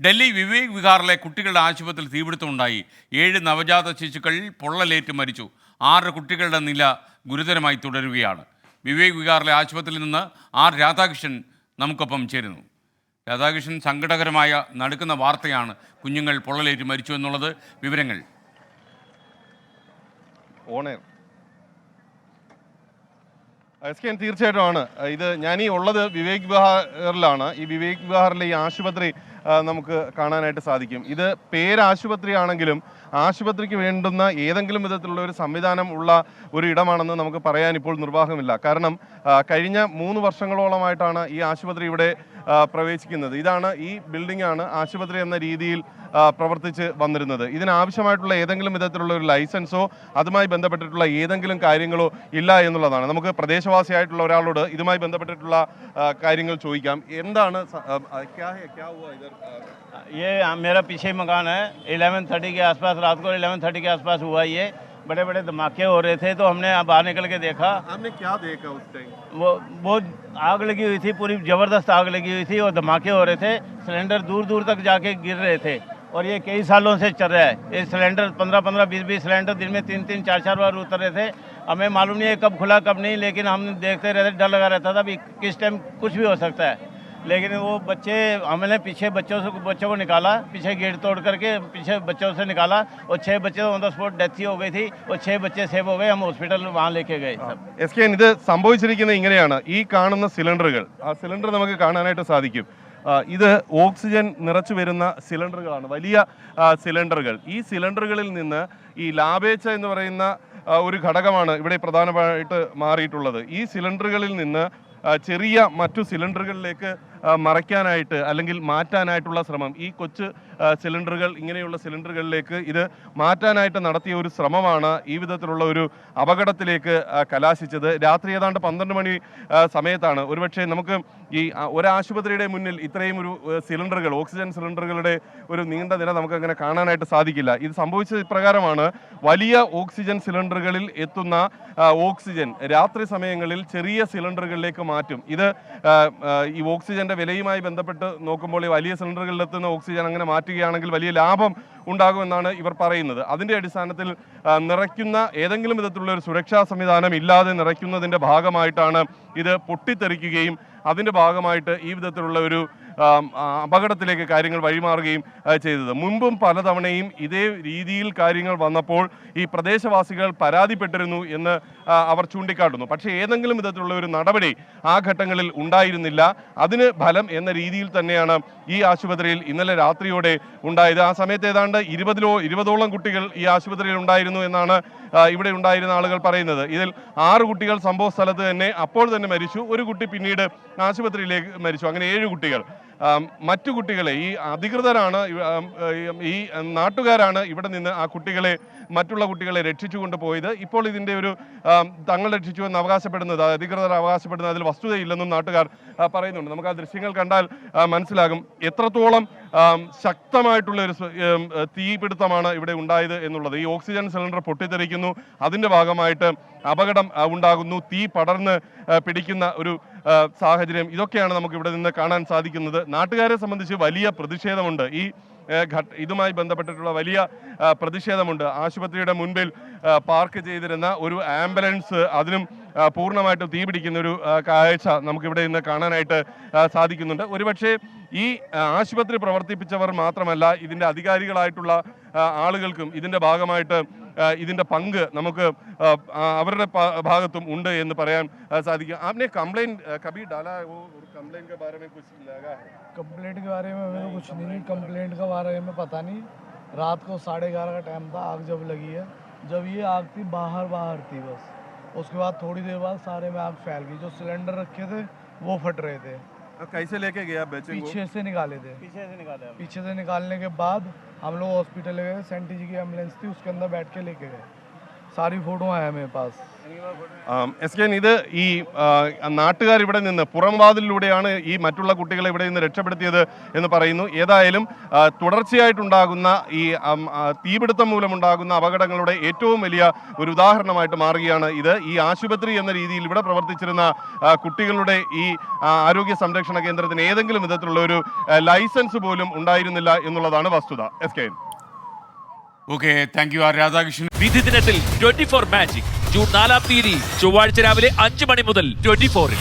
ഡൽഹി വിവേക് വിഹാറിലെ കുട്ടികളുടെ ആശുപത്രിയിൽ തീപിടുത്തമുണ്ടായി ഏഴ് നവജാത ശിശുക്കൾ പൊള്ളലേറ്റ് മരിച്ചു. ആറ് കുട്ടികളുടെ നില ഗുരുതരമായി തുടരുകയാണ്. വിവേക് വിഹാറിലെ ആശുപത്രിയിൽ നിന്ന് ആർ രാധാകൃഷ്ണൻ നമുക്കൊപ്പം ചേരുന്നു. രാധാകൃഷ്ണൻ സങ്കടകരമായ നടക്കുന്ന വാർത്തയാണ് കുഞ്ഞുങ്ങൾ പൊള്ളലേറ്റ് മരിച്ചു എന്നുള്ളത്. വിവരങ്ങൾ. ഓണർ എസ് കെ തീർച്ചയായിട്ടും ആണ്. ഇത് ഞാൻ ഈ ഉള്ളത് വിവേക് ബഹാറിലാണ് ഈ വിവേക് ബഹാറിലെ ഈ ആശുപത്രി നമുക്ക് കാണാനായിട്ട് സാധിക്കും. ഇത് പേരാശുപത്രിയാണെങ്കിലും ആശുപത്രിക്ക് വേണ്ടുന്ന ഏതെങ്കിലും വിധത്തിലുള്ള ഒരു സംവിധാനം ഉള്ള ഒരു ഇടമാണെന്ന് നമുക്ക് പറയാൻ ഇപ്പോൾ നിർവാഹമില്ല. കാരണം കഴിഞ്ഞ മൂന്ന് വർഷങ്ങളോളമായിട്ടാണ് ഈ ആശുപത്രി ഇവിടെ ആ, പ്രവേശിക്കുന്നത് ഇതാണ് ഈ ബിൽഡിംഗ് ആണ് ആശുപത്രി എന്ന രീതിയിൽ ആ, പ്രവർത്തിച്ച് വന്നിരുന്നത് ഇതിനാവശ്യമായിട്ടുള്ള ഏതെങ്കിലും വിധത്തിലുള്ള ഒരു ലൈസൻസോ അതുമായി ബന്ധപ്പെട്ടിട്ടുള്ള ഏതെങ്കിലും കാര്യങ്ങളോ ഇല്ല എന്നുള്ളതാണ് നമുക്ക് പ്രദേശവാസിയായിട്ടുള്ള ഒരാളോട് ഇതുമായി ബന്ധപ്പെട്ടിട്ടുള്ള ആ, കാര്യങ്ങൾ ചോദിക്കാം എന്താണ് സ- ആ, ആ, ക്യാ ഹെ, ക്യാ ഹുവാ ഇധർ? ആ, ये मेरा पीछे ही मकान है इलेवन थर्टी के आसपास रात को इलेवन थर्टी के आसपास हुआ ये बड़े बड़े धमाके हो रहे थे तो हमने बाहर निकल के देखा। हमने क्या देखा उस टाइम? वो बहुत आग लगी हुई थी पूरी ज़बरदस्त आग लगी हुई थी और धमाके हो रहे थे। सिलेंडर दूर दूर तक जाके गिर रहे थे और ये कई सालों से चल रहा है। ये सिलेंडर पंद्रह पंद्रह बीस बीस सिलेंडर दिन में तीन तीन चार चार बार उतर रहे थे। हमें मालूम नहीं है कब खुला कब नहीं लेकिन हम देखते रहते डर लगा रहता था भी किस टाइम कुछ भी हो सकता है। लेकिन वो बच्चे हमने पीछे बच्चों से बच्चों को निकाला पीछे गेट तोड़ करके पीछे बच्चों से निकाला और छः बच्चे ऑन द स्पॉट डेथ ही हो गई थी और छः बच्चे सेव हो गए हम हॉस्पिटल वहाँ लेके गए सब എസ് കെ എൻ, ഇത് സംഭവിച്ചിരിക്കുന്നത് ഇങ്ങനെയാണ് ഈ കാണുന്ന സിലിണ്ടറുകൾ ആ സിലിണ്ടർ നമുക്ക് കാണാനായിട്ട് സാധിക്കും ആ, ഇത് ഓക്സിജൻ നിറച്ചു വരുന്ന സിലിണ്ടറുകളാണ് വലിയ ആ, സിലിണ്ടറുകൾ ഈ സിലിണ്ടറുകളിൽ നിന്ന് ഈ ലാബേച്ച എന്ന് പറയുന്ന ആ, ഒരു ഘടകമാണ് ഇവിടെ പ്രധാനമായിട്ട് മാറിയിട്ടുള്ളത് ഈ സിലിണ്ടറുകളിൽ നിന്ന് ആ, ചെറിയ മറ്റു സിലിണ്ടറുകളിലേക്ക് മറയ്ക്കാനായിട്ട് അല്ലെങ്കിൽ മാറ്റാനായിട്ടുള്ള ശ്രമം. ഈ കൊച്ചു സിലിണ്ടറുകൾ ഇങ്ങനെയുള്ള സിലിണ്ടറുകളിലേക്ക് ഇത് മാറ്റാനായിട്ട് നടത്തിയ ഒരു ശ്രമമാണ് ഈ വിധത്തിലുള്ള ഒരു അപകടത്തിലേക്ക് കലാശിച്ചത്. രാത്രി ഏതാണ്ട് പന്ത്രണ്ട് മണി സമയത്താണ്. ഒരുപക്ഷെ നമുക്ക് ഈ ഒരാശുപത്രിയുടെ മുന്നിൽ ഇത്രയും ഒരു സിലിണ്ടറുകൾ ഓക്സിജൻ സിലിണ്ടറുകളുടെ ഒരു നീണ്ട നില നമുക്ക് അങ്ങനെ കാണാനായിട്ട് സാധിക്കില്ല. ഇത് സംഭവിച്ചത് ഇപ്രകാരമാണ്. വലിയ ഓക്സിജൻ സിലിണ്ടറുകളിൽ എത്തുന്ന ഓക്സിജൻ രാത്രി സമയങ്ങളിൽ ചെറിയ സിലിണ്ടറുകളിലേക്ക് മാറ്റും. ഇത് ഈ ഓക്സിജന്റെ വിലയുമായി ബന്ധപ്പെട്ട് നോക്കുമ്പോൾ ഈ വലിയ സിലിണ്ടറുകളിൽ എത്തുന്ന ഓക്സിജൻ അങ്ങനെ മാറ്റുകയാണെങ്കിൽ വലിയ ലാഭം ഉണ്ടാകുമെന്നാണ് ഇവർ പറയുന്നത്. അതിന്റെ അടിസ്ഥാനത്തിൽ നിറയ്ക്കുന്ന ഏതെങ്കിലും വിധത്തിലുള്ള ഒരു സുരക്ഷാ സംവിധാനം ഇല്ലാതെ നിറയ്ക്കുന്നതിന്റെ ഭാഗമായിട്ടാണ് ഇത് പൊട്ടിത്തെറിക്കുകയും അതിന്റെ ഭാഗമായിട്ട് ഈ വിധത്തിലുള്ള ഒരു അപകടത്തിലേക്ക് കാര്യങ്ങൾ വഴിമാറുകയും ചെയ്തത്. മുൻപും പലതവണയും ഇതേ രീതിയിൽ കാര്യങ്ങൾ വന്നപ്പോൾ ഈ പ്രദേശവാസികൾ പരാതിപ്പെട്ടിരുന്നു എന്ന് അവർ ചൂണ്ടിക്കാട്ടുന്നു. പക്ഷേ ഏതെങ്കിലും വിധത്തിലുള്ള ഒരു നടപടി ആ ഘട്ടങ്ങളിൽ ഉണ്ടായിരുന്നില്ല. അതിന് ഫലം എന്ന രീതിയിൽ തന്നെയാണ് ഈ ആശുപത്രിയിൽ ഇന്നലെ രാത്രിയോടെ ഉണ്ടായത്. ആ സമയത്ത് ഏതാണ്ട് ഇരുപതിലോ ഇരുപതോളം കുട്ടികൾ ഈ ആശുപത്രിയിൽ ഉണ്ടായിരുന്നു എന്നാണ് ഇവിടെ ഉണ്ടായിരുന്ന ആളുകൾ പറയുന്നത്. ഇതിൽ ആറ് കുട്ടികൾ സംഭവ സ്ഥലത്ത് തന്നെ അപ്പോൾ തന്നെ മരിച്ചു. ഒരു കുട്ടി പിന്നീട് ആശുപത്രിയിലേക്ക് മരിച്ചു. അങ്ങനെ ഏഴ് കുട്ടികൾ. മറ്റു കുട്ടികളെ ഈ അധികൃതരാണ് ഈ നാട്ടുകാരാണ് ഇവിടെ നിന്ന് ആ കുട്ടികളെ മറ്റുള്ള കുട്ടികളെ രക്ഷിച്ചു കൊണ്ടുപോയത്. ഇപ്പോൾ ഇതിന്റെ ഒരു തങ്ങൾ രക്ഷിച്ചു എന്ന് അവകാശപ്പെടുന്നത് അധികൃതർ അവകാശപ്പെടുന്നത് അതിൽ വസ്തുതയില്ലെന്നും നാട്ടുകാർ പറയുന്നുണ്ട്. നമുക്ക് ആ ദൃശ്യങ്ങൾ കണ്ടാൽ മനസ്സിലാകും. എത്രത്തോളം ശക്തമായിട്ടുള്ള ഒരു തീപിടുത്തമാണ് ഇവിടെ ഉണ്ടായത് എന്നുള്ളത്. ഈ ഓക്സിജൻ സിലിണ്ടർ പൊട്ടിത്തെറിക്കുന്നു. അതിന്റെ ഭാഗമായിട്ട് അപകടം ഉണ്ടാകുന്നു. തീ പടർന്ന് പിടിക്കുന്ന ഒരു സാഹചര്യം. ഇതൊക്കെയാണ് നമുക്ക് ഇവിടെ നിന്ന് കാണാൻ സാധിക്കുന്നത്. നാട്ടുകാരെ സംബന്ധിച്ച് വലിയ പ്രതിഷേധമുണ്ട്. ഈ ഇതുമായി ബന്ധപ്പെട്ടിട്ടുള്ള വലിയ പ്രതിഷേധമുണ്ട്. ആശുപത്രിയുടെ മുൻപിൽ പാർക്ക് ചെയ്തിരുന്ന ഒരു ആംബുലൻസ് അതിനും പൂർണമായിട്ടും തീപിടിക്കുന്ന ഒരു കാഴ്ച നമുക്കിവിടെ ഇന്ന് കാണാനായിട്ട് സാധിക്കുന്നുണ്ട്. ഒരുപക്ഷെ ഈ ആ, ആശുപത്രി പ്രവർത്തിപ്പിച്ചവർ മാത്രമല്ല ഇതിൻ്റെ അധികാരികളായിട്ടുള്ള ആ, ആളുകൾക്കും ഇതിൻ്റെ ഭാഗമായിട്ട് ആ, ഇതിൻ്റെ പങ്ക് നമുക്ക് ആ, ആ, അവരുടെ പ- ഭാഗത്തും ഉണ്ട് എന്ന് പറയാൻ ആ, സാധിക്കും आपने कंप्लेन कभी डाला है वो कंप्लेन के बारे में कुछ लगा है कंप्लेंट के बारे में हमें तो कुछ नहीं कंप्लेंट के बारे में पता नहीं रात को साढ़े ग्यारह का टाइम था आग जब लगी है जब ये आग थी बाहर बाहर थी बस उसके बाद थोड़ी देर बाद सारे में आग फैल गई जो सिलेंडर रखे थे वो फट रहे थे अब कैसे लेके गया बच्चे पीछे से निकाले थे। पीछे से निकाले पीछे से निकालने के बाद हम लोग हॉस्पिटल ले गए। सेंटी जी की एंबुलेंस थी उसके अंदर बैठ के लेके गए। സാരി ഫോട്ടോ ആയ മേ പാസ് എസ് കെ ഇത് ഈ uh, നാട്ടുകാർ ഇവിടെ നിന്ന് പുറംവാതിലൂടെയാണ് ഈ മറ്റുള്ള കുട്ടികളെ ഇവിടെ നിന്ന് രക്ഷപ്പെടുത്തിയത് എന്ന് പറയുന്നു. ഏതായാലും uh, തുടർച്ചയായിട്ടുണ്ടാകുന്ന ഈ um, uh, തീപിടുത്തം മൂലമുണ്ടാകുന്ന അപകടങ്ങളുടെ ഏറ്റവും വലിയ ഒരു ഉദാഹരണമായിട്ട് മാറുകയാണ് ഇത്. ഈ ആശുപത്രി എന്ന രീതിയിൽ ഇവിടെ പ്രവർത്തിച്ചിരുന്ന കുട്ടികളുടെ ഈ ആരോഗ്യ സംരക്ഷണ കേന്ദ്രത്തിന് ഏതെങ്കിലും വിധത്തിലുള്ള ഒരു ലൈസൻസ് പോലും ഉണ്ടായിരുന്നില്ല എന്നുള്ളതാണ് വസ്തുത. S K okay thank you R Radhakrishnan. വിധി ദിനത്തിൽ ട്വന്റി ഫോർ മാജിക് ജൂൺ നാലാം തീയതി ചൊവ്വാഴ്ച രാവിലെ അഞ്ച് മണി മുതൽ ട്വന്റി ഫോറിൽ